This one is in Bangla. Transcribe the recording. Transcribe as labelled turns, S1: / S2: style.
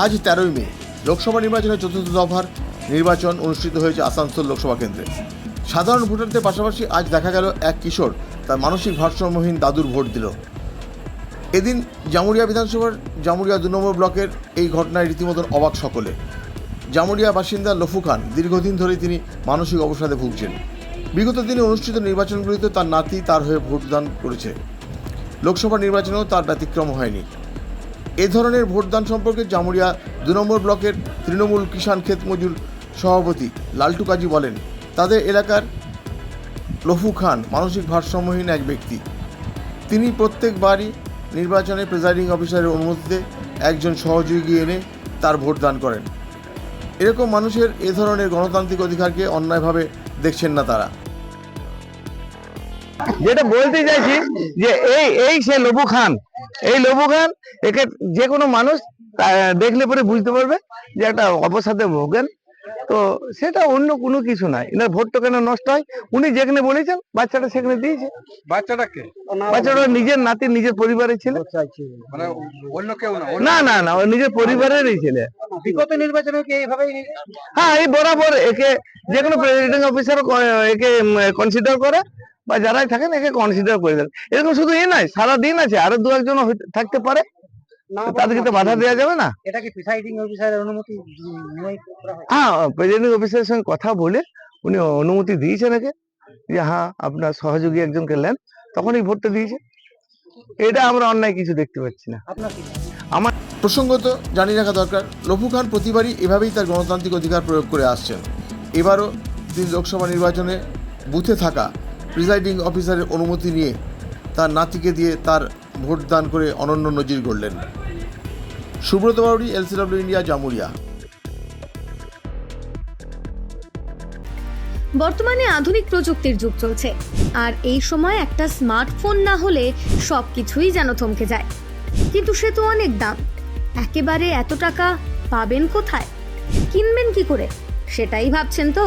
S1: আজ তেরোই মে, লোকসভা নির্বাচনের চতুর্থ দফার নির্বাচন অনুষ্ঠিত হয়েছে আসানসোল লোকসভা কেন্দ্রে। সাধারণ ভোটারদের পাশাপাশি আজ দেখা গেল এক কিশোর তার মানসিক ভারসাম্যহীন দাদুর ভোট দিল। এদিন জামুরিয়া বিধানসভার জামুরিয়া দু নম্বর ব্লকের এই ঘটনায় রীতিমতন অবাক সকলে। জামুরিয়া বাসিন্দা লফু খান দীর্ঘদিন ধরে তিনি মানসিক অবসাদে ভুগছেন। বিগত দিনে অনুষ্ঠিত নির্বাচনগুলিতে তার নাতি তার হয়ে ভোটদান করেছে। লোকসভা নির্বাচনেও তার ব্যতিক্রম হয়নি। এ ধরনের ভোটদান সম্পর্কে জামুরিয়া দু নম্বর ব্লকের তৃণমূল কিষাণ ক্ষেত মজুর সভাপতি লালটু কাজী বলেন, তাদের এলাকার লফু খান মানসিক ভারসাম্যহীন এক ব্যক্তি। তিনি প্রত্যেকবারই নির্বাচনে প্রিজাইডিং অফিসারের অনুমতিতে একজন সহযোগী এনে তার ভোটদান করেন। এরকম মানুষের এ ধরনের গণতান্ত্রিক অধিকারকে অন্যায়ভাবে দেখছেন না তারা।
S2: যেটা বলতে চাইছি যে এই এই সে লবু খান এই লবু খান একে যে কোনো মানুষ দেখলে পরে বুঝতে পারবে যে একটা অবসাদে ভোগেন। তো সেটা অন্য কোনো কিছু নাই এনার ভোটটা কেন নষ্ট হয়? উনি যেখানে বলেছেন বাচ্চাটা সেখানে দিয়েছে।
S3: বাচ্চাটাকে
S2: বাচ্চাটা নিজের নাতি নিজের পরিবারের ছেলে।
S3: মানে অন্য কেউ না
S2: না না না নিজের পরিবারেরই ছেলে।
S3: বিগত নির্বাচনে কি এইভাবেই
S2: হ্যাঁ এই বরাবর একে যে কোনো প্রেসিডিং অফিসার একে কনসিডার করে। বা যারাই থাকেন একে কনসিডার করে দেন। এরকম শুধু এ নয় সারা দিন আছে আরও দু একজন থাকতে পারে। তাদেরকে তো বাধা দেওয়া যাবে না।
S3: এটা কি প্রিসাইডিং অফিসারের অনুমতি হয়?
S2: প্রেসিডিং অফিসারের সঙ্গে কথা বলে উনি অনুমতি দিয়েছেন একে যে হ্যাঁ আপনার সহযোগী একজনকে নেন তখনই ভোটটা দিয়েছে। এটা আমরা অন্যায় কিছু দেখতে পাচ্ছি না। আমার
S1: প্রসঙ্গত জানিয়ে রাখা দরকার লফু খান প্রতিবারই এভাবেই তার গণতান্ত্রিক অধিকার প্রয়োগ করে আসছেন। এবারও তিনি লোকসভা নির্বাচনে বুথে থাকা প্রিজাইডিং অফিসারের অনুমতি নিয়ে তার নাতিকে দিয়ে তার ভোটদান করে অনন্য নজির গড়লেন। Subrata Bauri LCW India, Jamuria.
S4: বর্তমানে আধুনিক প্রযুক্তির যুগ চলছে, আর এই সময় একটা স্মার্টফোন না হলে সব কিছুই যেন থমকে যায়। কিন্তু সে তো অনেক দাম। একেবারে এত টাকা পাবেন কোথায়? কিনবেন কি করে? সেটাই ভাবছেন তো?